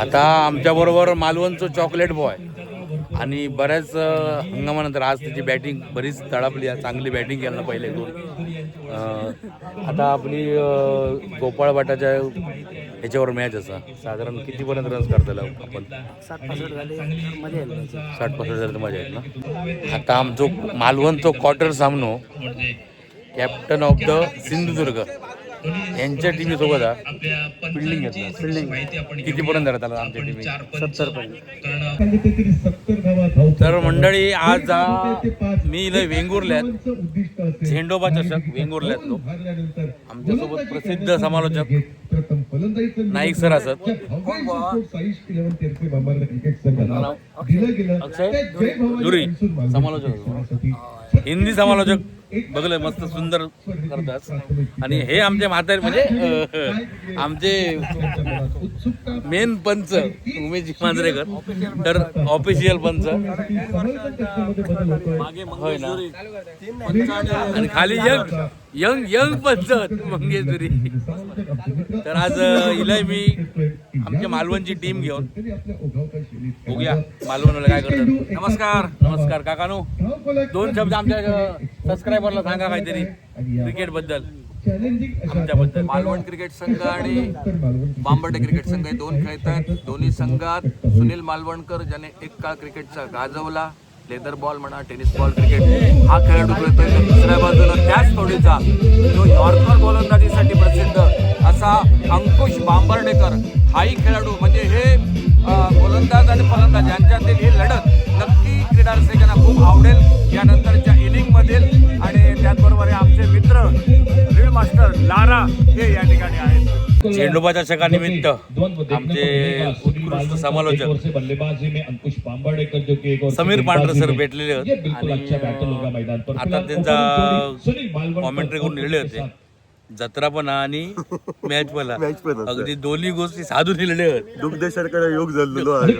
आता आमच्याबरोबर मालवणचं chocolate boy आणि बऱ्याच हंगामानंतर आज त्याची बॅटिंग बरीच तडापली आहे. चांगली बॅटिंग केलं ना पहिले दोन. आता आपली गोपाळ भाटाच्या ह्याच्यावर मॅच असा. साधारण कितीपर्यंत रन्स करता आपण? सात पासष्ट झाले. साठ पासष्ट झाले तर मजा येत ना? आता आमचो मालवणचो क्वार्टर सामनो कॅप्टन ऑफ द सिंधुदुर्ग. यांच्या टीमी सोबत फिल्डिंग घेतलं. फिल्डिंग कितीपर्यंत झालं त्याला आमच्या टीमी सत्तर पर्यंत. तर मंडळी आज मी इथं वेंगुर्ल्यात झेंडोबा चषक वेंगुर्ल्यात लो आमच्यासोबत प्रसिद्ध समालोचक नाईक सर असत. अक्षय दुरी. समालोचक. हिंदी समालोचक. बघलं मस्त सुंदर करतात. आणि हे आमचे म्हातारे म्हणजे आमचे मेन पंच उमेश मांजरेकर. तर ऑफिशियल पंच. होय ना. आणि खाली यंग यंग यंग पंच मंगेश तर आज इलय मी आमच्या मालवणची टीम घेऊन. बघूया मालवणला काय करतात. नमस्कार नमस्कार काकानो. दोन शब्द आमच्या सबस्क्रायबरला सांगा काहीतरी क्रिकेटबद्दल आमच्याबद्दल. मालवण क्रिकेट संघ आणि बांबर्डे क्रिकेट संघ हे दोन खेळतात. दोन्ही संघात सुनील मालवणकर ज्याने एक काळ क्रिकेटचा गाजवला. लेदर बॉल म्हणा टेनिस बॉल क्रिकेट हा खेळाडू खेळतोय तर दुसऱ्या बाजूला त्याच थोडीचा जो यॉर्कर गोलंदाजीसाठी प्रसिद्ध असा अंकुश बांबर्डेकर हाही खेळाडू. म्हणजे हे गोलंदाज आणि आहेत झेंडोबाच्या चषकानिमित्त आमचे उत्कृष्ट समालोचक समीर पांढरे सर भेटलेले होते. पर। आता त्यांचा कॉमेंट्री करून लिहिले होते. जत्रा पण आणि मॅच पण. Match पण. अगदी दोन्ही गोष्टी साधून लिहिले होते दुग्धशर्करा योग झालेलो आहे.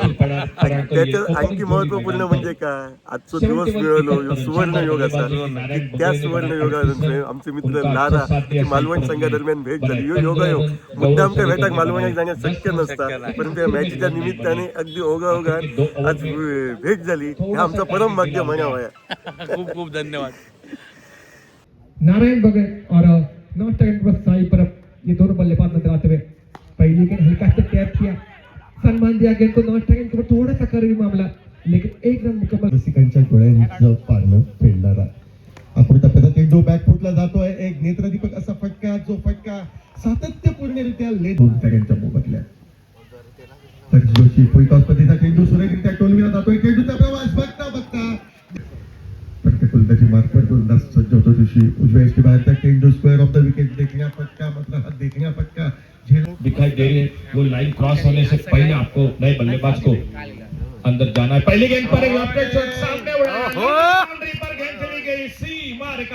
त्याच्यात आणखी महत्त्वपूर्ण म्हणजे काय? आजचा दिवस मिळवलो सुवर्ण योग असा. की त्या सुवर्ण योगानंतर आमचे मित्र लारा मालवण संघादरम्यान भेट झाली. ह्यो योगायोग. मुद्दाम त्या भेटाक मालवणाक जाण्यास शक्य नसता परंतु या मॅचच्या निमित्ताने अगदी ओघाओघात आज भेट झाली. हे आमचा परम भाग्य म्हणावं खूप खूप धन्यवाद. नारायण भगत और नौ सेकंड पर साई पर ये दोनों बल्लेबाज नजर आते हुए। पहली गेंद हल्का से टैप किया। सन्मान दिया गेंद को नौ सेकंड पर थोड़ा सा कर मामला लेकिन एक रन मुकम्मल। रसिकांच्या डोळ्यांचं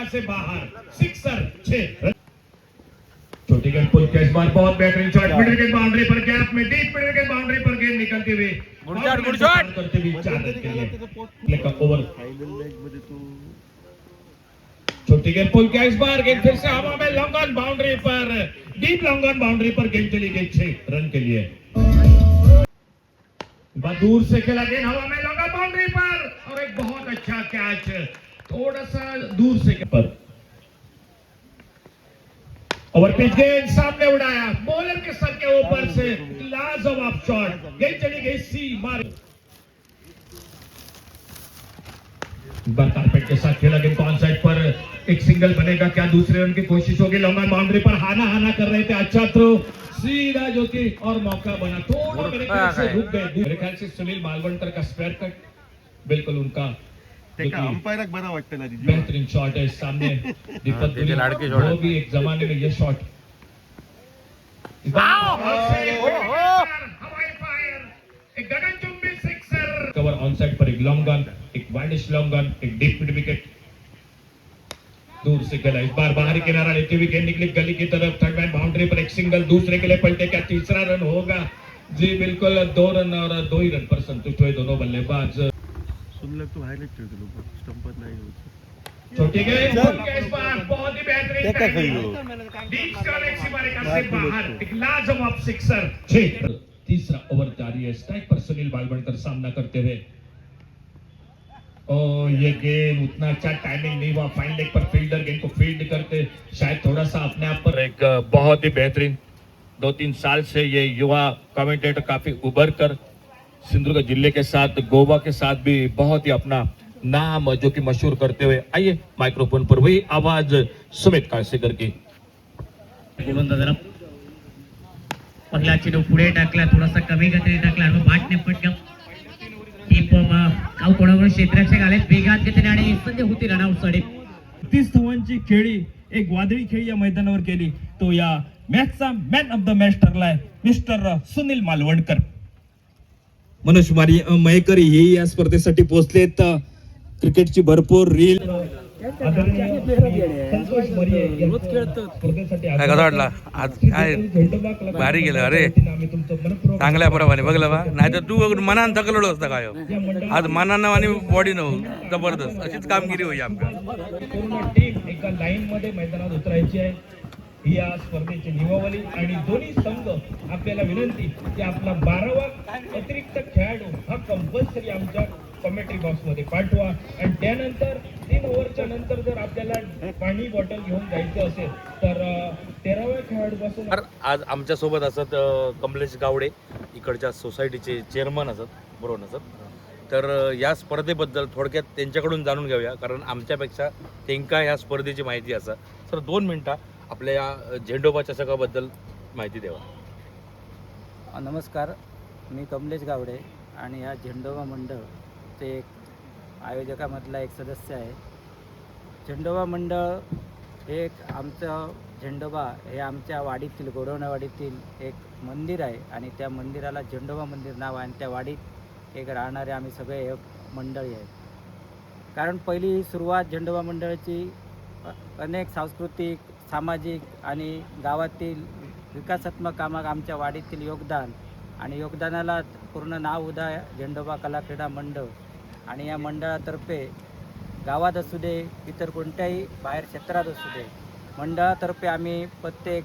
सी बाहर। सिक्सर छह। छोटी गेंद पुल के इस बार बहुत बेहतरीन शॉट मिडिल गेंद बाउंड्री पर गैप में डीप मिडिल गेंद बाउंड्री पर गेंद निकलती हुई गुड शॉट, गुड शॉट। करते हुए चार रन के लिए। का ओवर छोटी गेंद पुल के इस बार गेंद फिर से हवा में लॉन्ग ऑन बाउंड्री पर। डीप लॉन्ग ऑन बाउंड्री पर गेंद चली गई छह रन के लिए। दूर से खेला गेंद हवा में लगा बाउंड्री पर। और एक बहुत अच्छा कैच थोड़ा सा दूर से पर ओवर पिच गेंद सामने उड़ाया। बॉलर के सर के ऊपर से लाजवाब शॉट गेंद चली गई सी मार। बार कारपेट के साथ खेला गेंद ऑन साइड पर। एक सिंगल बनेगा क्या दूसरे रन की कोशिश होगी? लंबा बाउंड्री पर हाना हाना कर रहे थे अच्छा थ्रो सीधा जो कि और मौका बना। थोड़ा मेरे ख्याल से रुक गए। मेरे ख्याल से सुनील मालवणकर का स्पेयर कट बिल्कुल उनका जो कि अंपायराक बरं वाटतं ना बेहतरीन शॉट है सामने. दीपक तेरे दुबे, लाड़के शॉट है। वो भी एक जमाने में ये शॉट कवर ऑन साइड पर एक लॉन्ग गन एक वाइडिश लॉन्ग गन एक डीप मिड विकेट दूर से खेला इस बार बाहरी किनारा लेते हुए गेंद निकली गली की तरफ। थर्ड मैन बाउंड्री पर एक सिंगल दूसरे के लिए पलटे क्या तीसरा रन होगा? जी बिल्कुल दो रन और दो ही रन पर संतुष्ट हुए दोनों बल्लेबाज। सुनलं तू बाहेरच ठेवतो लोक स्टंपत नाही छोटी गेंद इस बार बहुत ही बेहतरीन डीप स्क्वायर एक सीमा रेखा से बाहर एक लाजवाब सिक्सर छह तीसरा ओवर जारी है। स्ट्राइक पर सुनील बालवणकर सामना करते हुए। ओ ये गेंद उतना अच्छा टाइमिंग नहीं हुआ। फाइन लेग पर फील्डर गेंद को फ़ील्ड करते शायद थोड़ा सा अपने आप पर एक बहुत ही बेहतरीन दो तीन साल से ये युवा कमेंटेटर काफ़ी उभर कर सिंधुदुर्ग जिले के साथ गोवा के साथ भी बहुत ही अपना नाम जो कि मशहूर करते हुए आइए माइक्रोफोन पर वही आवाज सुमित काळसेकर की। गोलंदाजाला पहिला चेंडू पुढे टाकला थोडासा कमी गतीने टाकला कोणाकडून क्षेत्ररक्षक आले वेगात गतीने आणि सध्या होती रनआउट साडे. तीस धावांची खेळी एक वादळी खेळी या मैदानावर केली तो या मॅचचा मॅन ऑफ द मॅच ठरलाय मिस्टर सुनील मालवणकर. मनोज मारी मयेकर हेही या स्पर्धेसाठी पोहोचलेत. क्रिकेटची भरपूर रील. काय कसा वाटला? आज काय भारी गेलं अरे. चांगल्या प्रमाणे बघलं बा. नाही तर तू मनान थकलेलो असता काय आज मनानं आणि बॉडीनं जबरदस्त. अशीच कामगिरी होई आमका या स्पर्धेची नियमावली आणि दोन्ही संघ आपल्याला विनंती की आपला बारावा अतिरिक्त खेळाडू हा कंपल्सरी आमच्या कमेंट्री बॉक्समध्ये पाठवा. आणि त्यानंतर तीन ओव्हरच्या नंतर जर आपल्याला पाणी बॉटल घेऊन जायचं असेल तर तेराव्या खेळाडूपासून आज आमच्यासोबत असत कमलेश गावडे इकडच्या सोसायटीचे चेअरमन असत बरोबर असत तर या स्पर्धेबद्दल थोडक्यात त्यांच्याकडून जाणून घेऊया कारण आमच्यापेक्षा त्यांका या स्पर्धेची माहिती असा. तर दोन मिनटं. आपल्या या अ, झेंडोबा चषकाबद्दल माहिती द्यावा. नमस्कार. मी कमलेश गावडे आणि या झेंडोबा मंडळ ते एक आयोजकामधला एक सदस्य आहे. झेंडोबा मंडळ हे एक आमचं झेंडोबा हे आमच्या वाडीतील गोडवणावाडीतील एक मंदिर आहे आणि त्या मंदिराला झेंडोबा मंदिर नाव आहे आणि त्या वाडीत एक राहणारे आम्ही सगळे एक मंडळी आहेत. कारण पहिली सुरुवात झेंडोबा मंडळाची अनेक सांस्कृतिक सामाजिक आणि गावातील विकासात्मक कामात आमच्या वाढीतील योगदान आणि योगदानाला पूर्ण नाव उदा झेंडोबा कला क्रीडा मंडळ. आणि या मंडळातर्फे गावात असू दे इतर कोणत्याही बाहेर क्षेत्रात असू दे मंडळातर्फे आम्ही प्रत्येक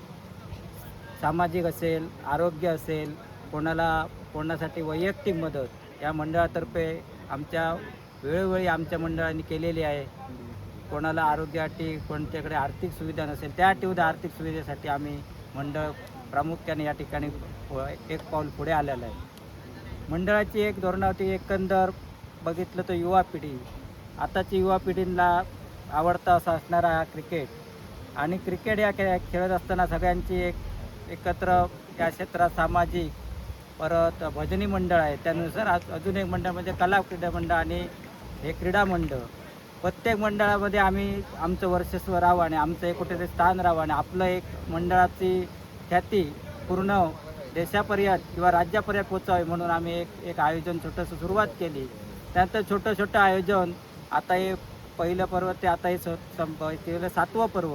सामाजिक असेल आरोग्य असेल कोणाला कोणासाठी वैयक्तिक मदत या मंडळातर्फे आमच्या वेळोवेळी आमच्या मंडळाने केलेली आहे. कोणाला आरोग्यासाठी कोणत्याकडे आर्थिक सुविधा नसेल त्या सुविधा आर्थिक सुविधेसाठी आम्ही मंडळ प्रामुख्याने या ठिकाणी एक पाऊल पुढे आलेलं आहे. मंडळाची एक धोरणावती एकंदर बघितलं तर युवा पिढी. आताची युवा पिढीला आवडता असा असणारा हा क्रिकेट. आणि क्रिकेट या खेळ खेळत असताना सगळ्यांची एक एकत्र या क्षेत्रात सामाजिक परत भजनी मंडळ आहे. त्यानुसार आज अजून एक मंडळ म्हणजे कला क्रीडा मंडळ आणि हे क्रीडा मंडळ. प्रत्येक मंडळामध्ये आम्ही आमचं वर्चस्व राहावं आणि आमचं एक कुठेतरी स्थान राहावं आणि आपलं एक मंडळाची ख्याती पूर्ण देशापर्यंत किंवा राज्यापर्यंत पोचावी म्हणून आम्ही एक एक आयोजन छोटंसं सुरुवात केली. त्यानंतर छोटं छोटं आयोजन आता हे पहिलं पर्व ते आता हे स- सातवं पर्व.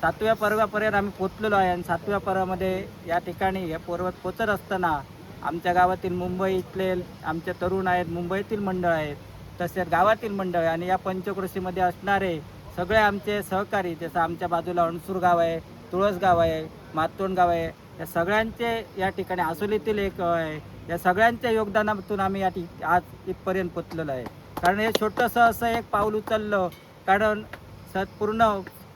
सातव्या पर्वापर्यंत आम्ही पोचलेलो आहे आणि सातव्या पर्वामध्ये या ठिकाणी या पर्वत पोचत असताना आमच्या गावातील मुंबई इथले आमचे तरुण आहेत मुंबईतील मंडळ आहेत. तसेच गावातील मंडळ आणि या पंचकृषीमध्ये असणारे सगळे आमचे सहकारी जसं आमच्या बाजूला अणसूर गाव आहे तुळस गाव आहे मातोंड गाव आहे या सगळ्यांचे या ठिकाणी आसोलीतील एक आहे. या सगळ्यांच्या योगदानातून आम्ही या ठिक आज इथपर्यंत पोचलेलो आहे. कारण हे छोटंसं असं एक पाऊल उचललं कारण स पूर्ण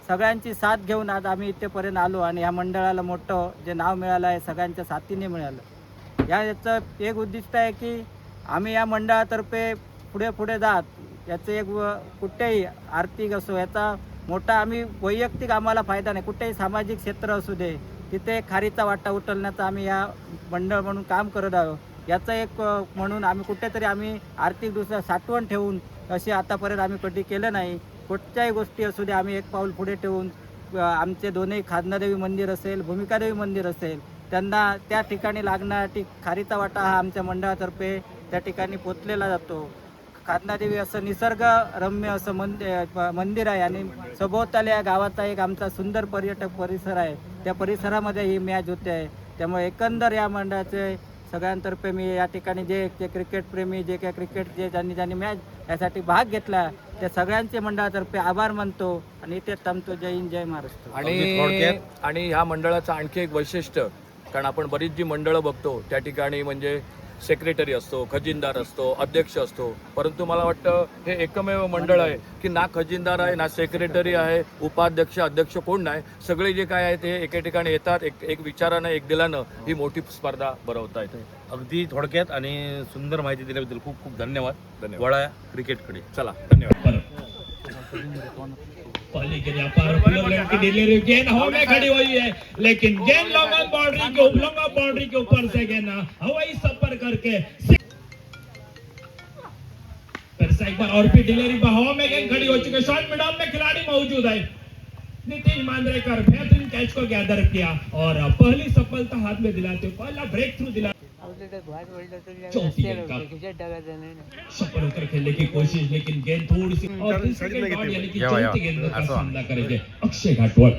सगळ्यांची साथ घेऊन आज आम्ही इथेपर्यंत आलो आणि या मंडळाला मोठं जे नाव मिळालं आहे सगळ्यांच्या साथीने मिळालं. या याचं एक उद्दिष्ट आहे की आम्ही या मंडळातर्फे पुढे पुढे जात याचं एक व- कुठेही आर्थिक असो याचा मोठा आम्ही वैयक्तिक आम्हाला फायदा नाही. कुठेही सामाजिक क्षेत्र असू दे तिथे खारीचा वाटा उचलण्याचा आम्ही या मंडळ म्हणून काम करत आहोत. याचं एक म्हणून आम्ही कुठेतरी आम्ही आर्थिकदृष्ट्या साठवण ठेवून असे आतापर्यंत आम्ही कधी केलं नाही. कुठच्याही गोष्टी असू दे आम्ही एक पाऊल पुढे ठेवून आमचे दोन्ही खादनादेवी मंदिर असेल भूमिकादेवी मंदिर असेल त्यांना त्या ठिकाणी लागणारी खारीचा वाटा हा आमच्या मंडळातर्फे त्या ठिकाणी पोचलेला जातो. खादनादेवी असं निसर्गरम्य असं मंदिर मंदिर आहे आणि सभोवताली या गावाचा एक आमचा सुंदर पर्यटक परिसर आहे. त्या परिसरामध्ये ही मॅच होते. आहे त्यामुळे एकंदर या मंडळाचे सगळ्यांतर्फे मी या ठिकाणी जे जे क्रिकेट प्रेमी जे काय क्रिकेट जे ज्यांनी ज्यांनी मॅच यासाठी भाग घेतला त्या सगळ्यांचे मंडळातर्फे आभार मानतो आणि इथे थांबतो. जय हिंद जय महाराष्ट्र. आणि आणि ह्या मंडळाचं आणखी एक वैशिष्ट्य कारण आपण बरीच जी मंडळं बघतो त्या ठिकाणी म्हणजे सेक्रेटरी असतो खजिनदार असतो अध्यक्ष असतो. परंतु मला वाटतं हे एकमेव मंडळ आहे की ना खजिनदार आहे ना सेक्रेटरी आहे उपाध्यक्ष अध्यक्ष कोण नाही सगळे जे काय आहे ते एके ठिकाणी येतात एक एक विचारानं एक दिलानं ही मोठी स्पर्धा भरवता येते. अगदी थोडक्यात आणि सुंदर माहिती दिल्याबद्दल खूप खूप धन्यवाद. धन्यवाद. वळा क्रिकेटकडे. चला धन्यवाद. पहले के यहाँ पर पुलर की डिलीवरी गेंद हवा में खड़ी हुई है लेकिन गेंद लॉन्ग ऑन बाउंड्री के ऊपर लॉन्ग ऑन बाउंड्री के ऊपर से गेंद हवाई सफ़र करके फिर से एक बार और भी डिलीवरी हवा में गेंद खड़ी हो चुकी है शॉट मिडल में खिलाड़ी मौजूद है। नितिन मांद्रेकर बेहतरीन कैच को गैदर किया और पहली सफलता हाथ में दिलाते पहला ब्रेक थ्रू दिला चौथी गेंद का सफल होकर खेलने की कोशिश लेकिन गेंद थोड़ी सी और तीसरी गेंद गॉड यानी कि चौथी गेंद का सामना करेंगे अक्षय घाटवळ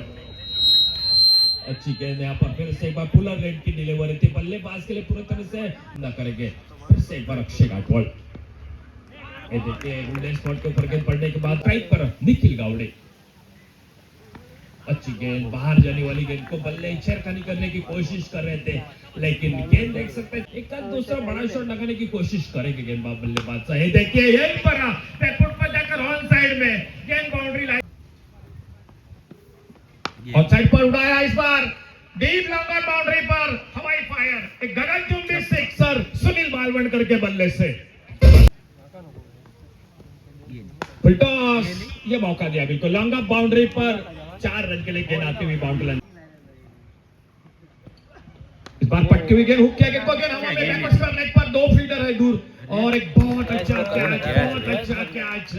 अच्छी गेंद यहाँ पर फिर से एक बार पुलर रेड की डिलीवरी थी बल्लेबाज के लिए पूरी तरह से न करेंगे। फिर से एक बार अक्षय घाटवळ ये देखिए स्पॉट के ऊपर गेंद पड़ने के बाद राइट पर निखिल गावड़े। अच्छी गेंद बाहर जाने वाली गेंद को बल्ले छेड़खानी करने की कोशिश कर रहे थे। लेकिन गेंद देख सकते हैं एक दूसरा बड़ा शॉट लगाने की कोशिश करेंगे गेंदबाज बल्लेबाज से ये देखिए यहीं पर बैकफुट पर जाकर ऑन साइड में गेंद बाउंड्री लाइन ऑन साइड पर उड़ाया इस बार। डीप लॉन्गर बाउंड्री पर हवाई फायर एक गगनचुंबी सिक्सर सुनील मालवणकर के बल्ले से। फुलटॉस ये मौका दिया बिल्कुल। लॉन्ग ऑफ़ बाउंड्री पर चार रन के लिए गेंद आती हुई बाउंड्री लाइन। इस बार पटकी हुई गेंद हुक किया गेंद को गेंद हवा में बैकवर्ड पर नेट पर दो फील्डर है दूर और एक बहुत अच्छा कैच बहुत अच्छा कैच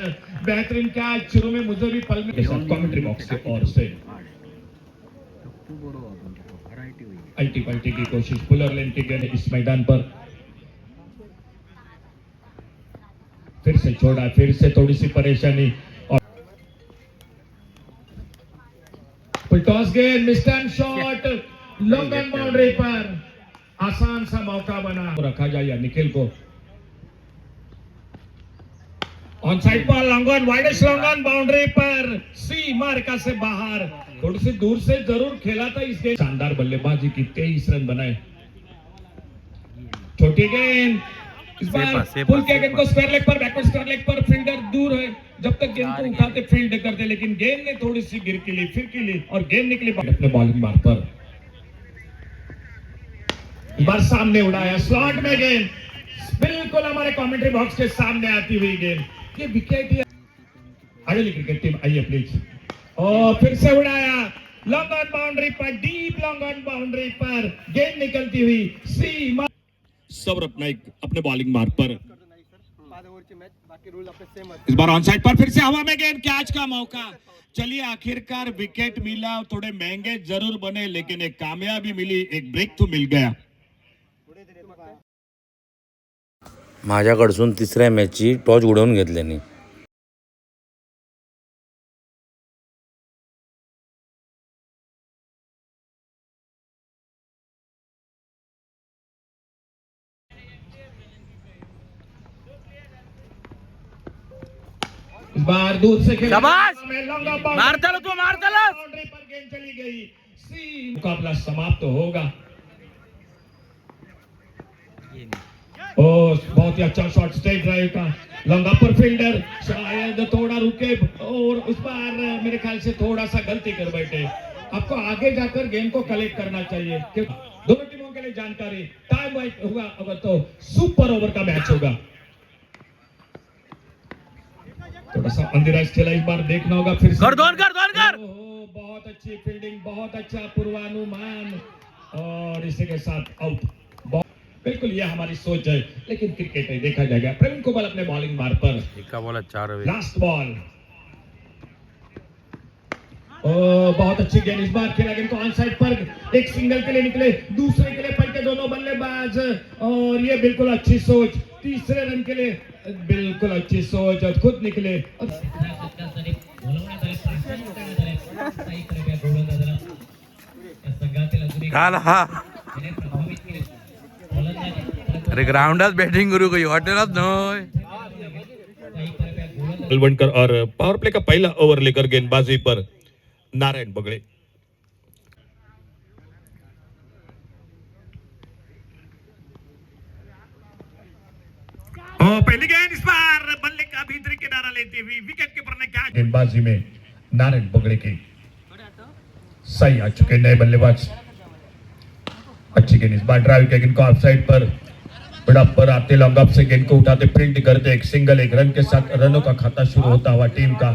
बेहतरीन कैच शुरू में मुझे भी पल में कमेंट्री बॉक्स की ओर से। अल्टी पल्टी की कोशिश पुलर लेन की गेंद इस मैदान पर। फिर से छोड़ा फिर से थोड़ी सी परेशानी। गेंद mistimed shot long on boundary पर आसान सा मौका बना। रखा जाए निखिल को। On side per long on widest long on boundary पर सी मार्का से बाहर। थोड़ी सी दूर से ज़रूर खेला था इस गेंद शानदार बल्लेबाजी की तेईस रन बनाए। छोटी गेंद। इस बार पुल के गेंद को स्क्वायर लेग पर बैकवर्ड स्क्वायर लेग पर फील्डर दूर है। जब तक गेंद को उठाते फ़ील्ड करते लेकिन गेंद ने थोड़ी सी गिर के लिए फिर के लिए और गेंद निकली अपने बॉलिंग मार पर। बार सामने उड़ाया स्लॉट में गेंद बिल्कुल हमारे कमेंट्री बॉक्स के सामने आती हुई गेंद ये विकेट अगली क्रिकेट टीम आइए प्लीज़ और फिर से उड़ाया। लॉन्ग ऑन बाउंड्री पर डीप लॉन्ग ऑन बाउंड्री पर गेंद निकलती हुई सी सौरभ नाइक अपने बॉलिंग मार्ग पर। इस बार ऑन साइड पर फिर से हवा में गेंद कैच का मौका? चलिए आखिरकार विकेट मिला थोड़े महँगे ज़रूर बने लेकिन एक कामयाबी मिली एक ब्रेक तो मिल गया। माझ्याकडसून तिसऱ्या मॅचची टॉच उडवून घेतल्याने बार दूर से खेला मारता तू, मारता! बाउंड्री पर गेंद चली गई। सी मुकाबला समाप्त होगा। ओ बहुत ही अच्छा शॉट स्ट्रेट ड्राइव का। लॉन्ग अपर फील्डर शायद थोड़ा रुके और उस बार मेरे ख्याल से थोड़ा सा गलती कर बैठे। आपको आगे जाकर गेम को कलेक्ट करना चाहिए। दोनों टीमों के लिए जानकारी। टाइम वाइट होगा अगर तो सुपर ओवर का मैच होगा। थोड़ा सा अंधेराज खेला इस बार देखना होगा फिर कर दोन कर दोन कर बहुत अच्छी फील्डिंग बहुत अच्छा पूर्वानुमान। और इसी के साथ आउट बिल्कुल ये हमारी सोच है लेकिन क्रिकेट है देखा जाएगा। प्रवीण कुमार अपने बॉलिंग मार पर। चार हवे लास्ट बॉल ओ बहुत अच्छी गेंद इस बार खेला गेंद को ऑन साइड पर। एक सिंगल के लिए निकले दूसरे के लिए पलटे दोनों बल्लेबाज। और ये बिल्कुल अच्छी सोच तीसरे रन के लिए बिल्कुल अच्छी सोच और खुद निकले। काल हा. अरे ग्राउंडात बॅटिंग करू काही हॉटेलात अलवणकर और पावर प्ले का पहला ओवर लेकर गेंदबाजी पर नारायण बगड़े। पहली गेंद इस बार बल्ले का भीतरी किनारा लेते हुए विकेट कीपर ने क्या गेंदबाजी में नारायण बगड़े की सही आ चुके नए बल्लेबाज। अच्छी गेंद इस बार ड्राइव के गेंद को ऑफ़ साइड पर। बड़ा पर आते लॉन्ग से गेंद को उठाते करते एक सिंगल एक रन के साथ रनों का खाता शुरू होता हुआ टीम का।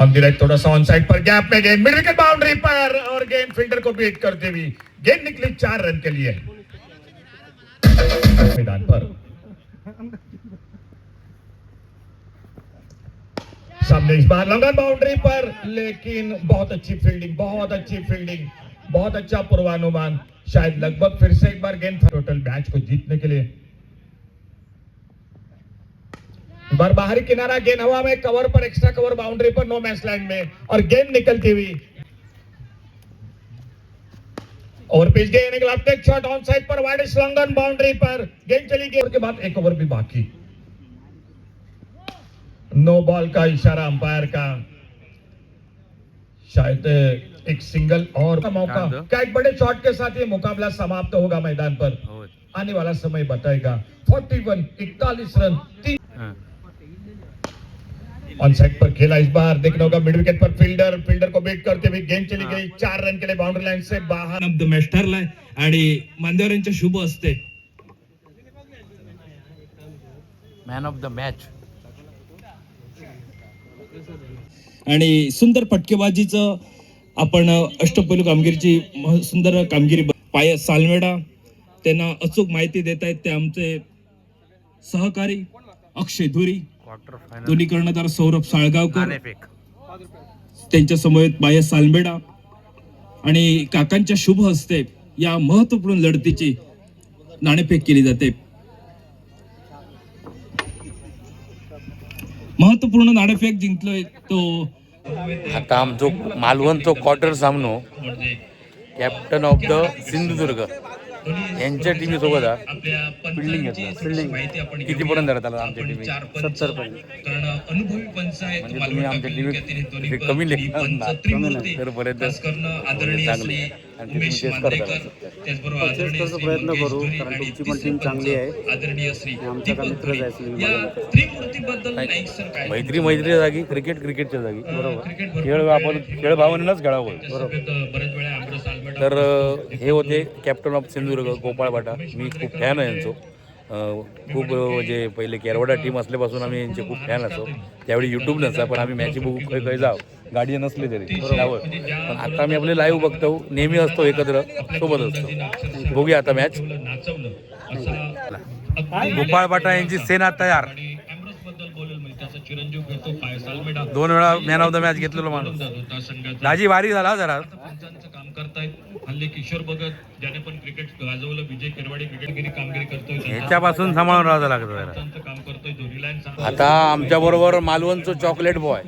ऑन राइट थोड़ा सा ऑन साइड पर गैप में गेंद मिड विकेट बाउंड्री पर और गेंद फील्डर को बीट करते हुए गेंद निकली चार रन के लिए। मैदान पर। सामने इस बार लॉन्ग बाउंड्री पर, लेकिन बहुत अच्छी फील्डिंग बहुत अच्छी फील्डिंग बहुत अच्छा पूर्वानुमान। शायद लगभग फिर से एक बार गेंद टोटल मैच को जीतने के लिए। बार बाहरी किनारा गेंद हवा में कवर पर एक्स्ट्रा कवर बाउंड्री पर नो मैच लाइन में, और गेंद निकलती हुई और पिच गेंद एक लेफ़्ट शॉट ऑन साइड पर वाइड स्लॉन्गन बाउंड्री पर। गेंद चली गई के बाद एक ओवर भी बाकी। नो बॉल का इशारा अंपायर का। शायद एक सिंगल और का मौका। क्या एक बड़े शॉट के साथ ये मुकाबला समाप्त तो होगा मैदान पर? आने वाला समय बताएगा। 41 इकतालीस रन तीन हाँ. ऑन साइड पर खेला इस बार। देखना होगा मिड विकेट पर फील्डर फील्डर को बीट करते हुए गेंद चली गई। चार रन के लिए बाउंड्री लाइन से बाहर। ऑफ द मॅच ठरलाय आणि मान्यवरांच्या शुभ असते मॅन ऑफ द मॅच आणि सुंदर फटकेबाजीचं आपण अष्टपैलू कामगिरीची सुंदर कामगिरी पाय सालमेडा त्यांना अचूक माहिती देत आहेत ते आमचे सहकारी अक्षय धुरी. दोन्ही कर्णधार सौरभ साळगावकर. त्यांच्या समवेत बाया सालमेडा आणि काकांच्या शुभ हस्ते या महत्त्वपूर्ण लढतीची नाणेफेक केली जाते. महत्त्वपूर्ण नाणेफेक जिंकलोय तो आता आमचो मालवण तो क्वार्टर सामनो कॅप्टन ऑफ द सिंधुदुर्ग. यांच्या टीमी सोबत हा फिल्डिंग घेतला किती पर्यंत धरत आला आमच्या टीमी सत्तर पर्यंत म्हणजे तुम्ही आमच्या टीमीत हे कमी ना. तर पर्यंत आदरणीय चांगले. उमेश मांद्रेकर करता त्याचबरोबर तेच आदरणीय श्री प्रयत्न मंगेश करू, धुरी कारण आणि तुमची पण तिसरे टीम चांगली आहे. आदरणीय श्री आमचा दीपक मित्रच. आहे या. त्रिमूर्तीबद्दल नाही सर काय मैत्री मैत्रीच्या जागी क्रिकेट क्रिकेटच्या जागी. क्रिकेट भरपूर खेळ आपण खेळ भावनेनंच खेळावं बरोबर बरेच वेळा तर हे होते captain of Sindhudurg Gopal Bata मी खूप फॅन आहे यांचो. खूप म्हणजे पहिले केरवडा टीम असल्यापासून आम्ही यांचे खूप फॅन असो त्यावेळी यूट्यूब नसा पण आम्ही मॅची बघू खय खय जाव. गाडी नसली तरी. त्यावर. पण आता आम्ही आपले लाईव्ह बघतो. नेहमी असतो एकत्र. सोबत असतो. बघूया आता मॅच गोपाळ बाटा यांची सेना तयार. दोन वेळा मॅन ऑफ द मॅच घेतलेलो माणूस. दाजी भारी झाला जरा. काम करतायत. हल्ली किशोर भगत ज्याने पण क्रिकेट गाजवलं विजय केरवाडी क्रिकेटगिरी कामगिरी करतोय सांभाळून राहावं लागतं काम करतोय तो रिलायन्स आता आमच्या बरोबर मालवणचं चॉकलेट बॉय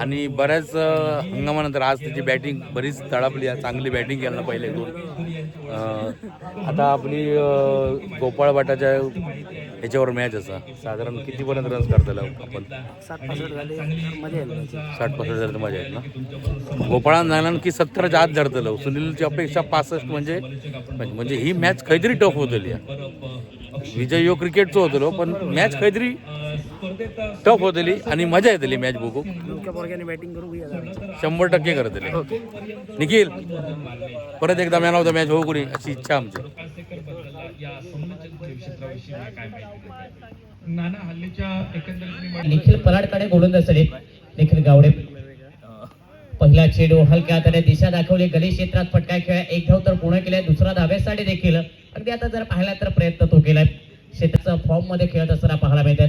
आणि बऱ्याच हंगामानंतर आज त्याची बॅटिंग बरीच तळापली आहे चांगली बॅटिंग केलं ना पहिले दोन. आता आपली गोपाळ बाटाच्या ह्याच्यावर मॅच असा. साधारण कितीपर्यंत रन्स करतला आपण? पासष्ट झाले साठ पासष्ट झालं तर मजा आहेत ना? गोपाळान झाला की सत्तरच्या आत धरतलं. सुनीलची अपेक्षा पासष्ट म्हणजे आहेत म्हणजे ही मॅच काहीतरी टफ होतली. विजय यो क्रिकेटचो होतलो पण मॅच काहीतरी टफ होतली आणि मजा येतली मॅच बघू शंभर टक्के करतले. निखिल परत एकदा मॅन ऑफ द मॅच होऊ कुणी? अशी इच्छा आमची. नाना हल्लीच्या निखिल पलाडकडे गोलंदाज झाले निखिल गावडे. पहिला चेडू हलक्या हाताने दिशा दाखवली. गली क्षेत्रात फटका खेळ. एक धाव तर पूर्ण केलाय. दुसरा धाव्यासाठी देखील. अगदी आता जर पाहिला तर प्रयत्न तो केलाय. क्षेत्राचा फॉर्ममध्ये खेळत असताना पाहायला मिळतात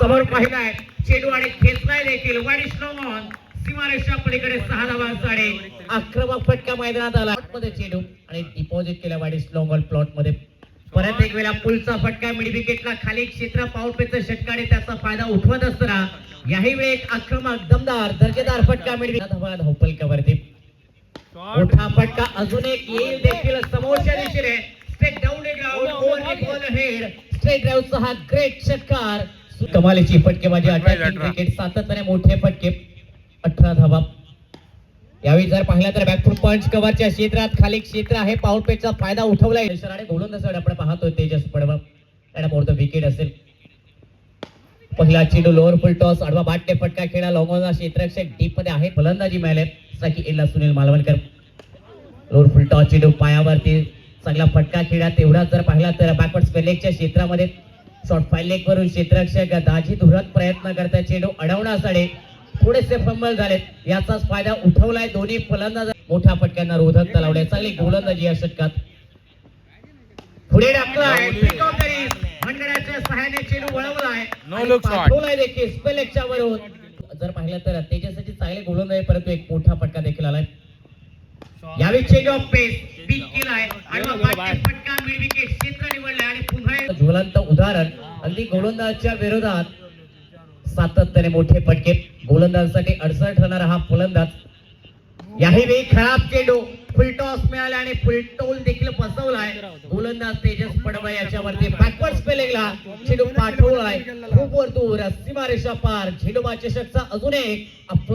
समोर पाहिलाय. चेडू आणि खेचलाय देखील. वाडिश्रमोहन सीमारेषा पलीकडे सहा धावांसाठी आक्रमक फटका मैदानात आला. मध्ये चेडू आणि डिपॉझिट केल्या वाईट स्ट्रॉंग ऑन प्लॉटमध्ये. परत एक वेळा पुलचा फटका मिड विकेटला खाली क्षेत्र पाऊलपेचं षटकाने त्याचा फायदा उठवत असताना याही वेळी एक आक्रमक दमदार दर्जेदार फटका मिड धावा धावपलकावरती मोठा फटका अजून एक येईल देखील समोरच्या दिशेने. Straight down ground over ball head straight ड्राईव्हचा हा ग्रेट षटकार. कमालीची फटकेबाजी अटॅकिंग क्रिकेट सातत्याने मोठे फटके. अठरा धावा. यावेळी जर पाहिलं तर बॅकफूट पंच कव्हरच्या क्षेत्रात खाली क्षेत्र आहे. पाऊल पेचचा फायदा उठवलाय. आणि गोलंदाज आपण पाहतोय तेजस पडवळ त्याला विकेट असेल. पहिला चेंडू लोअर फुल टॉस आडवा बाटने फटका खेळा लॉंगॉनचा क्षेत्रक्षक डीपमध्ये आहे. फलंदाजी मिळाले सकी इल्ला Sunil Malvankar. Lower full toss चेंडू पायावरती चांगला फटका खेळा. तेवढा जर पाहिला तर बॅकवर्ड स्पेलेगच्या क्षेत्रामध्ये. शॉर्ट फाईल लेग वरून क्षेत्रक्षक दाजी धुरत प्रयत्न करतात. चेंडू अडवण्यासाठी थोडेसे फंबल झालेत. याचाच फायदा उठवलाय दोन्ही फलंदाज. मोठ्या फटक्यांना रोधक लावले चांगली गोलंदाजी या षटकात. पुढे टाकलाय मंडळाच्या सहाय्याने चेंडू वळवलाय देखील वरून. जर पाहिलं तर तेजासाठी चांगले गोलंदाज परंतु एक मोठा फटका देखील आलाय. यावेळी चेंज ऑफ पेस पीक केलाय आणि फटका क्षेत्र निवडले आणि पुन्हा ज्वलंत उदाहरण. अगदी गोलंदाजच्या विरोधात सातत्याने मोठे फटके गोलंदाजासाठी अडचण ठरणारा हा फलंदाज. याही वेळी खराब चेंडू फुलटॉस मिळाले मिळाला आणि फुलटोल देखील फसवलाय गोलंदाज तेजस पडवा याच्यावरती बॅकवर्ड स्पेलिंगला चेंडू पाठवलाय. खूप वरतूर सीमारेषा पार. झेंडूबा चषकचा अजून एक. अप-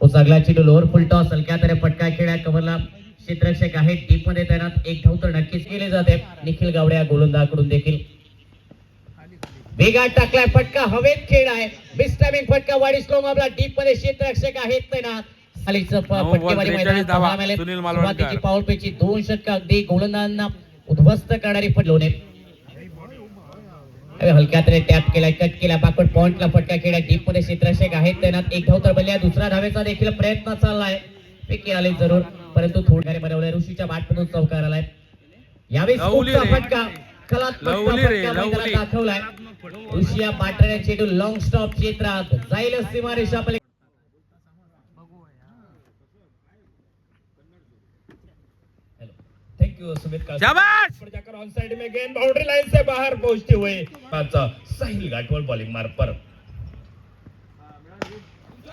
उचागला चेंडू लोअर फुल टॉस हलक्या तरी फटका खेळ्या कव्हरला क्षेत्रक्षक आहे टीपमध्ये तैनात. एक धाव तर नक्कीच केले जाते. निखिल गावडे या गोलंदाजाकडून देखील. वेगात टाकलाय फटका हवेत खेळ आहे मिस्टामिंग फटका वाडी स्लोम आपला डीपमध्ये क्षेत्ररक्षक आहेत तैनात खालीचं फ- नऊ फटकेबाजी बॉल मैदानात 43 धावा. पाहायला मिळाले. सुनील मालवणकर. सुरुवातीची पाऊलपेची दोन षटक अगदी गोलंदाजांना उद्ध्वस्त करणारी फटलोने हलक्या तरी टॅप केलाय कट केला बाकड पॉइंटला फटका खेळला डीपमध्ये क्षेत्ररक्षक आहेत तैनात एक धाव तर बल्ल्या दुसरा धावेचा देखील प्रयत्न चाललाय पैकी आले जरूर परंतु थोड्याने बनवलाय ऋषीच्या बाटमधून चौकार आलाय यावेळी रे. फटका लवली रे, फटका मैदानात लवली. दाखवलाय. ऋषिया पाटऱ्या चेंडू लॉंग स्टॉप क्षेत्रात. जाईल सीमारेषा पलीकडे. ऑन साइड में गेंद बाउंड्री लाइन से बाहर पहुंचते हुए साहिल गाठवल बॉलिंग मार पर.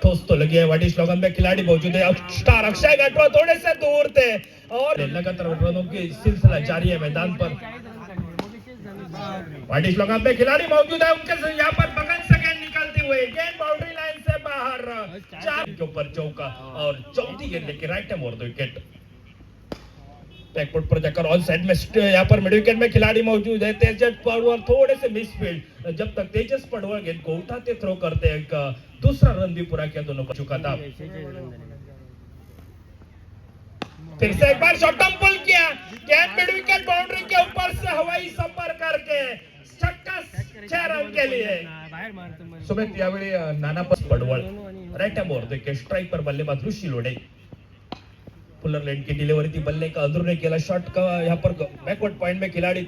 ठोस तो लगी है वाडी स्लोगन में खिलाड़ी मौजूद है। अब स्टार अक्षय गाठवा थोड़े से दूर थे। और लगातार रनों की सिलसिला जारी है मैदान पर। वाडी स्लोगन में खिलाड़ी मौजूद है। उनके यहाँ पर बगल से गेंद निकलती हुई गेंद बाउंड्री लाइन से बाहर। चार के ऊपर चौका और चौथी गेंद लेके राइट और दो विकेट पर जाकर ऑन साइड में यहाँ पर मिड विकेट में खिलाड़ी मौजूद है। तेजस पड़वल थोड़े से मिसफील्ड जब तक तेजस पड़वल गेंद को उठाते थ्रो करते दूसरा रन भी पूरा किया, दोनों को चुका था। फिर से एक बार शॉर्ट टर्म पुल किया। गेंद मिड विकेट बाउंड्री के ऊपर से हवाई संपर्क करके छक्का छह रन के लिए। सुमित यावेळी अं, नाना पस पडवळ. राईट हॅम वर स्ट्राईक पर बल्लेबाज ऋषी लोडे फुलर लेन की डिलीवरी थी बल्ले का अधूर ने खेला शॉट का यहाँ पर बैकवर्ड पॉइंट में खिलाड़ी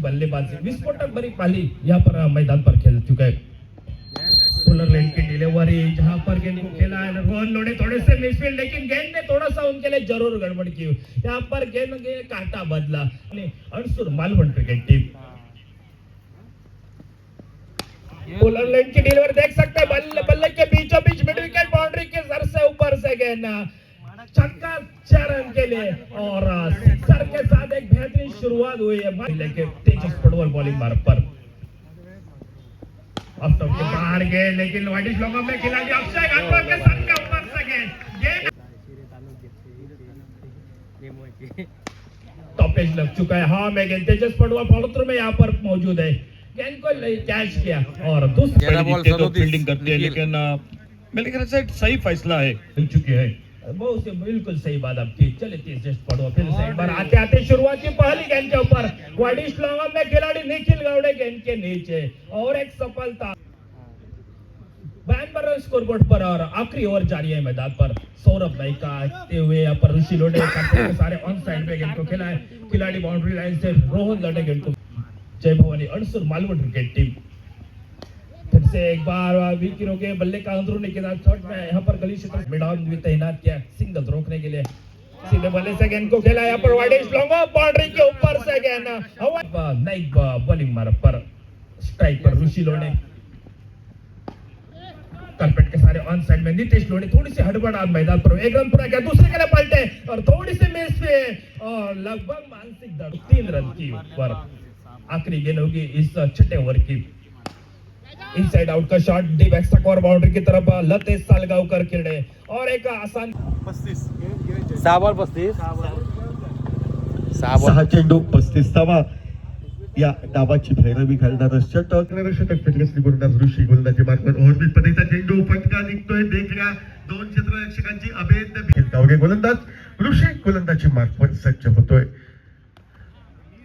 बल्लेबाजी विस्फोटक पाली पर मैदान पर खेल चुका है फुलर लेन की डिलीवरी, जहाँ पर गेंद खेला रोहन लोडे थोड़े से मिसफील्ड लेकिन गेंद ने थोड़ा सा उनके लिए ज़रूर गड़बड़ की। यहाँ पर गेंद के कांटा बदला। अंशुर Malvan cricket team fuller length की डिलीवरी देख सकते हैं, बल्ले बल्ले के बीचों बीच मिड विकेट बाउंड्री के सर से ऊपर से गेंद। छक्का छह रन के लिए और सिक्सर के साथ एक बेहतरीन शुरुआत हुई है। लेके तेजस पडवल बॉलिंग मार पर। अब तो के बाहर गए लेकिन वाइडिश लोगों में खिलाड़ी अक्षय गांधीवाल के सर के ऊपर से गए टॉपेज लग चुका है। हाँ मैं गेंद तेजस पडवल फॉलो में यहाँ पर मौजूद है। गेंद को कैच किया और दूसरी बॉल सदोतीस फील्डिंग करते हैं लेकिन मेरे ख्याल से सही फैसला है। मिल चुके हैं। बहुत बिल्कुल सही बात आपकी चले तेज पढ़ो फिर से एक बार आते आते शुरुआत की पहली गेंद के ऊपर। वाडिश लोंगा में निखिल गौड़े गेंद के नीचे, और एक सफलता। स्कोरबोर्ड पर और आखिरी ओवर जारी है मैदान पर। सौरभ भाई का आते हुए यहाँ पर ऋषि लोडे करते हुए सारे ऑन साइड में गेंद को खेला है। खिलाड़ी बाउंड्री लाइन से रोहन लड़े गेंद को जय भवानी अनसुर मालवण क्रिकेट टीम फिर से एक बार विकेटों के बल्ले का अंदरूनी के साथ शॉट में यहाँ पर गली क्षेत्र में तैनात किया, सिंगल रोकने के लिए। सीधे बल्ले से गेंद को खेला यहाँ पर वाइडिश लॉन्गो बाउंड्री के ऊपर से गेंद नहीं बॉलिंग मार पर स्ट्राइक पर ऋषि लोने कारपेट के सारे ऑन साइड में नीतीश लोने थोड़ी सी हड़बड़ाहट मैदान पर। एक रन पूरा किया, दूसरे के लिए पलटे और थोड़ी सी मिस पे और लगभग मानसिक दर्द। तीन रन की ऊपर आखिरी गेंद होगी इस छठे ओवर की। इनसाइड आउट का shot deep extra cover boundary की तरफ लतेश सालगांवकर खेले। और एक आसान सहा बॉल पस्तीस. सहा बॉल सहा चेंडू पस्तीसावा या डावाची भैरवी घालणारं षटक षटक फिटनेस गोलंदाज ऋषी गोलंदाजी मार्फत ओव्हरबीट पद्धतीचा चेंडू फटका निघतोय देखण्या दोन क्षेत्ररक्षकांची. गावगे गोलंदाज ऋषी गोलंदाजी मार्फत सज्ज होतोय.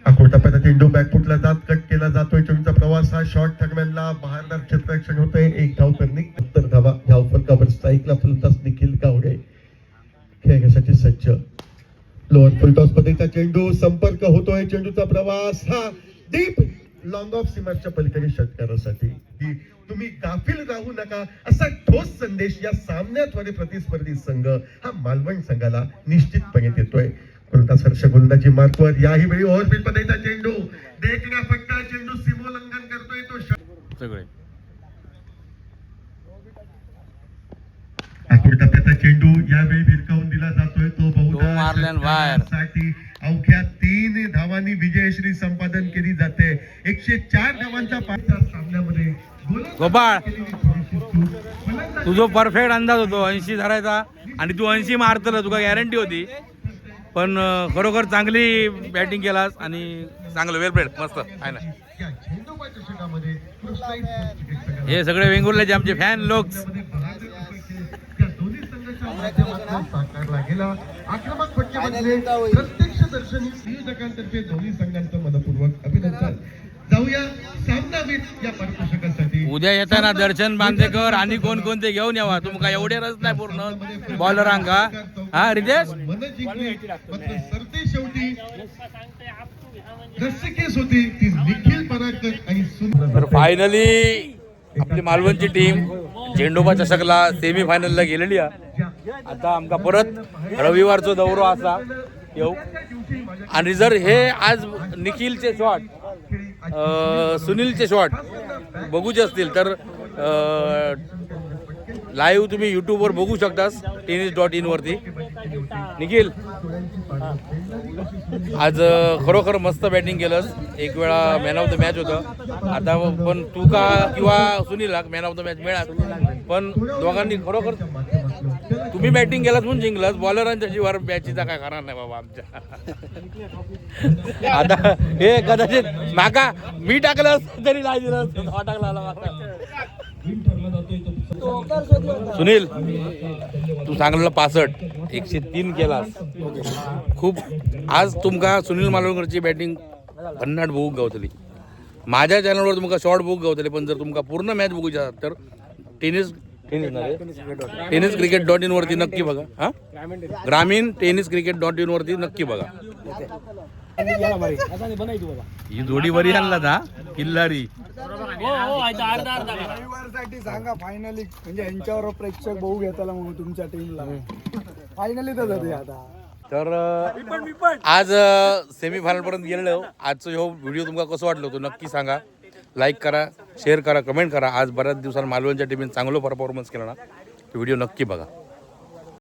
अकोट टप्प्याचा चेंडू बॅकफुटला जात कट केला जातोय. चेंडूचा प्रवास हा शॉर्ट दरम्यानला बहारदार क्षेत्ररक्षण होतोय. एक धाव तर उत्तर धावा. धाव फलकावर स्ट्राईकला फलतास निखिल गावगे खेळण्यासाठी सज्ज. लोअर फुलटॉस पद्धतीचा चेंडू संपर्क होतोय. चेंडूचा प्रवास हा डीप लॉंग ऑफ सिमरच्या पलीकडे षटकारासाठी. तुम्ही गाफील राहू नका असा ठोस संदेश या सामन्याद्वारे प्रतिस्पर्धी संघ हा मालवण संघाला निश्चितपणे देतोय. हर्ष गोलंदाजी मार्कवर याही वेळी ओव्हरफील्ड पद्धतीचा चेंडू. देखण्या फटका चेंडू सीमोल्लंघन करतोय तो सगळे. टप्प्याचा चेंडू यावेळी भिरकावून दिला जातोय तो. साठी अवघ्या तीन धावांनी विजयश्री संपादन केली जाते. एकशे चार धावांचा सामन्यामध्ये गोपाळ. तुझो परफेक्ट अंदाज होतो ऐंशी धरायचा. आणि तू ऐंशी मारतलं तुका गॅरंटी होती. पण खरोखर चांगली बॅटिंग केलास आणि चांगलं वेल प्लेड मस्त आहे ना? हे सगळे वेंगुर्ल्याचे आमचे फॅन लोक. उद्या येताना दर्शन बांधेकर आणि कोण कोणते घेऊन यावा? तुमका एवढे रच नाही पूर्ण. बॉलरांका हा रितेश? सरते शेवटी रस्सिकेस होती ती निखिल पराडकर आणि सुंदर तर फायनली आपली मालवणची टीम झेंडोबा चषकला सेमी फायनलला गेलेली आहे. आता आमका परत रविवारचो दौरो असा येऊ. आणि जर हे आज निखिलचे शॉट सुनीलचे शॉट बघूचे असतील तर लाईव्ह तुम्ही यूट्यूबवर बघू शकतास टेनिस डॉट इन वरती. निखिल आज खरोखर मस्त बॅटिंग केलंस. एक वेळा मॅन ऑफ द मॅच होतं. आता पण तू का किंवा Sunil man of the match मिळाल पण दोघांनी खरोखर तुम्ही बॅटिंग केलात म्हणून जिंकलास. बॉलरांच्या जीवावर मॅचीचा काय करणार नाही बाबा आमच्या. आता हे कदाचित माका मी टाकलं तरी नाही दिलं हा टाकला आला सुनील तू सांगलेला पासष्ट. एकशे तीन केलास. खूप आज तुमका सुनील मालवणकरची बॅटिंग भन्नाट बघूक गावतली. माझ्या चॅनलवर तुमका शॉर्ट बुक गावतले पण जर तुमका पूर्ण मॅच बघूची आसात तर tennis tennis tennis cricket dot in वरती नक्की बघा हा? ग्रामीण टेनिस क्रिकेट डॉट इन वरती नक्की बघा. ही जोडी बरी आणला था किल्लारी. रविवारसाठी सांगा फायनली म्हणजे यांच्यावर प्रेक्षक बघू घेताला म्हणून तुमच्या टीमला फायनली तर जाते आता. तर आज सेमी फायनल पर्यंत गेलेलो. आजचं ह्यो व्हिडिओ तुमका कसं वाटलं होतं नक्की सांगा. लाईक करा शेअर करा कमेंट करा. आज बऱ्याच दिवसांनी मालवणच्या टीमने चांगलं परफॉर्मन्स केला ना. व्हिडिओ नक्की बघा.